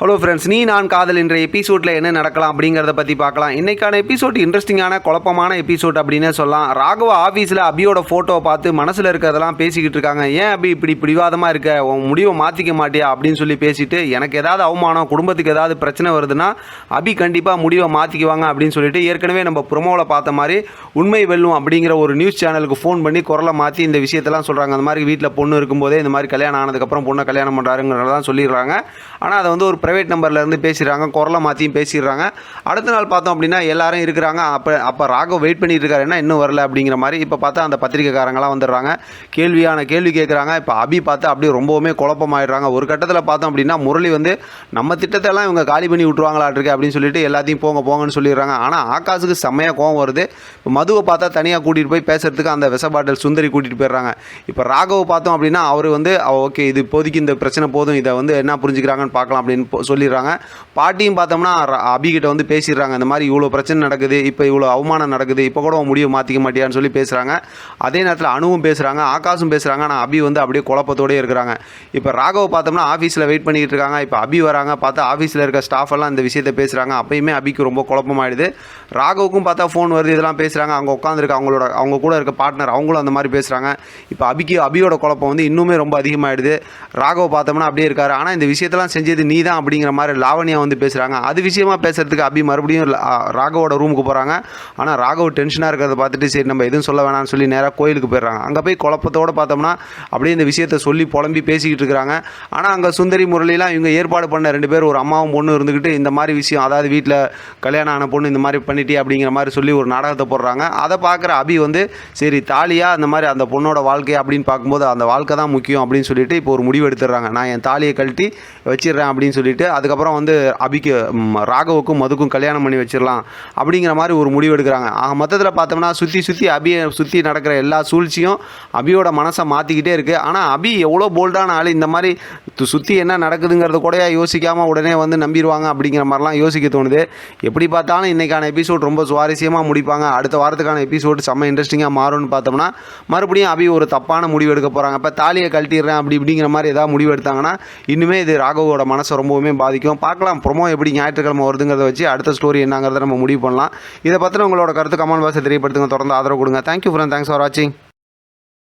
Hello friends நீ நான் காதல் என்ற எபிசோடில் என்ன நடக்கலாம் அப்படிங்கிறத பற்றி பார்க்கலாம். இன்றைக்கான எபிசோட் இன்ட்ரெஸ்டிங்கான குழப்பமான எபிசோட் அப்படின்னே சொல்லலாம். ராகவ ஆஃபீஸில் அபியோட ஃபோட்டோவை பார்த்து மனசில் இருக்கிறதெல்லாம் பேசிக்கிட்டு இருக்காங்க. ஏன் அபி இப்படி பிடிவாதமாக இருக்க? உன் முடிவை மாற்றிக்க மாட்டியா? அப்படின்னு சொல்லி பேசிட்டு எனக்கு ஏதாவது அவமானம் குடும்பத்துக்கு ஏதாவது பிரச்சனை வருதுன்னா அபி கண்டிப்பாக முடிவை மாற்றிக்குவாங்க அப்படின்னு சொல்லிட்டு ஏற்கனவே நம்ம ப்ரொமோவில் பார்த்த மாதிரி உண்மை வெல்லும் அப்படிங்கிற ஒரு நியூஸ் சேனலுக்கு ஃபோன் பண்ணி குரலை மாற்றி இந்த விஷயத்தெல்லாம் சொல்கிறாங்க அந்த மாதிரி வீட்டில் பொண்ணு இருக்கும்போதே இந்த மாதிரி கல்யாணம் ஆனதுக்கப்புறம் பொண்ணை கல்யாணம் பண்ணுறாருங்கிறதான் சொல்லிடுறாங்க. ஆனால் அதை வந்து ஒரு ப்ரைவேட் நம்பர்லேருந்து பேசிடுறாங்க குரலை மாற்றியும் பேசிடுறாங்க. அடுத்த நாள் பார்த்தோம் அப்படின்னா எல்லாரும் இருக்கிறாங்க. அப்போ அப்போ ராகவ் வெயிட் பண்ணிட்டு இருக்காருன்னா இன்னும் வரல அப்படிங்கிற மாதிரி இப்போ பார்த்தா அந்த பத்திரிக்கைக்காரங்களாம் வந்துடுறாங்க. கேள்வியான கேள்வி கேட்குறாங்க. இப்போ அபி பார்த்தா அப்படியே ரொம்பவுமே குழப்பமாயிடுறாங்க. ஒரு கட்டத்தில் பார்த்தோம் அப்படின்னா முரளி வந்து நம்ம திட்டத்தெல்லாம் இவங்க காலி பண்ணி விட்ருவாங்களாட்டிருக்கு அப்படின்னு சொல்லிட்டு எல்லாத்தையும் போங்க போங்கன்னு சொல்லிடுறாங்க. ஆனால் ஆகாஷுக்கு செம்மையாக கோவம் வருது. இப்போ மதுவை பார்த்தா தனியாக கூட்டிகிட்டு போய் பேசுறதுக்கு அந்த விஷ பாட்டில் சுந்தரி கூட்டிகிட்டு போயிடுறாங்க. இப்போ ராகவ் பார்த்தோம் அப்படின்னா அவர் வந்து ஓகே இது இப்போதைக்கு இந்த பிரச்சனை போதும். இதை வந்து என்ன புரிஞ்சுக்கிறாங்கன்னு பார்க்கலாம் அப்படின்னு சொல்லிடுறாங்க. பாட்டியும் பார்த்தோம்னா அபிகிட்ட வந்து பேசிடுறாங்க. இந்த மாதிரி இவ்வளோ பிரச்சனை நடக்குது இப்போ இவ்வளோ அவமானம் நடக்குது இப்போ கூட உன் மாற்றிக்க மாட்டியான்னு சொல்லி பேசுகிறாங்க அதே நேரத்தில் அணுவும் பேசுகிறாங்க ஆகாஷும் பேசுகிறாங்க ஆனால் அபி வந்து அப்படியே குழப்பத்தோடயே இருக்கிறாங்க. இப்போ ராகவ் பார்த்தோம்னா ஆஃபீஸில் வெயிட் பண்ணிக்கிட்டு இருக்காங்க. இப்போ அபி வராங்க பார்த்தா ஆஃபீஸில் இருக்க ஸ்டாஃப் எல்லாம் இந்த விஷயத்தை பேசுகிறாங்க அப்பயுமே அபிக்கு ரொம்ப குழப்பமாயிடுது. ராகவுக்கும் பார்த்தா ஃபோன் வருது இதெல்லாம் பேசுகிறாங்க அவங்க உட்காந்துருக்க அவங்களோட அவங்க கூட இருக்க பார்ட்னர் அவங்களும் அந்த மாதிரி பேசுகிறாங்க இப்போ அபிக்கு அபியோட குழப்பம் வந்து இன்னுமே ரொம்ப அதிகமாகிடுது ராகவ் பார்த்தோம்னா அப்படியே இருக்காரு. ஆனால் இந்த விஷயத்தெல்லாம் செஞ்சது நீ தான் அப்படிங்கிற மாதிரி லாவணியா வந்து பேசுகிறாங்க அது விஷயமா பேசுறதுக்கு அபி மறுபடியும் ராகவோட ரூமுக்கு போகிறாங்க ஆனால் ராகவ் டென்ஷனாக இருக்கிறத பார்த்துட்டு சரி நம்ம எதுவும் சொல்ல வேணாம்னு சொல்லி நேராக கோயிலுக்கு போயிடுறாங்க. அங்கே போய் குழப்பத்தோடு பார்த்தோம்னா அப்படியே இந்த விஷயத்தை சொல்லி புலம்பி பேசிக்கிட்டு இருக்கிறாங்க ஆனால் அங்கே சுந்தரி முரளிலாம் இவங்க ஏற்பாடு பண்ண ரெண்டு பேர் ஒரு அம்மாவும் பொண்ணு இருந்துக்கிட்டு இந்த மாதிரி விஷயம் அதாவது வீட்டில் கல்யாணம் ஆன பொண்ணு இந்த மாதிரி பண்ணிட்டே அப்படிங்கிற மாதிரி சொல்லி ஒரு நாடகத்தை போடுறாங்க. அதை பார்க்குற அபி வந்து சரி தாலியாக அந்த மாதிரி அந்த பொண்ணோட வாழ்க்கை அப்படின்னு பார்க்கும்போது அந்த வாழ்க்கை தான் முக்கியம் அப்படின்னு சொல்லிட்டு இப்போ ஒரு முடிவு எடுத்துடுறாங்க. நான் என் தாலியை கழட்டி வச்சிடுறேன் அப்படின்னு சொல்லிட்டு அதுக்கப்புறம் வந்து அபிக்கு ராகவுக்கும் மதுக்கும் கல்யாணம் பண்ணி வச்சிடலாம் அப்படிங்கிற மாதிரி ஒரு முடிவு எடுக்கிறாங்க. ஆக மொத்தத்தில் பார்த்தோம்னா சுற்றி சுற்றி அபியை சுற்றி நடக்கிற எல்லா சூழ்ச்சியும் அபியோட மனசை மாற்றிக்கிட்டே இருக்குது ஆனால் அபி எவ்வளோ போல்டான ஆள் இந்த மாதிரி சுற்றி என்ன நடக்குதுங்கிறது கூட யோசிக்காமல் உடனே வந்து நம்பிடுவாங்க அப்படிங்கிற மாதிரிலாம் யோசிக்க தோணுது. எப்படி பார்த்தாலும் இன்றைக்கான எபிசோட் ரொம்ப சுவாரஸ்யமாக முடிப்பாங்க. அடுத்த வாரத்துக்கான எபிசோடு செம்ம இன்ட்ரெஸ்டிங்காக மாறும்னு பார்த்தோம்னா மறுபடியும் அபி ஒரு தப்பான முடிவு எடுக்க போகிறாங்க இப்போ தாலியை கழட்டிடுறேன் அப்படி இப்படிங்கிற மாதிரி ஏதாவது முடிவு எடுத்தாங்கன்னா இன்னுமே இது ராகவோட மனசை ரொம்ப ரொம்பவுமே பாதிக்கும். பார்க்கலாம் ப்ரொமோ எப்படி ஞாயிற்றுக்கிழமை வருதுங்கிறத வச்சு அடுத்த ஸ்டோரி என்னங்கிறத நம்ம முடிவு பண்ணலாம். இதை பற்றின உங்களோட கருத்து கமெண்ட் பாக்ஸை தெரியப்படுத்துங்க. தொடர்ந்து ஆதரவு கொடுங்க. தேங்க்யூ ஃப்ரெண்ட் தேங்க்ஸ் ஃபார் வாட்சிங்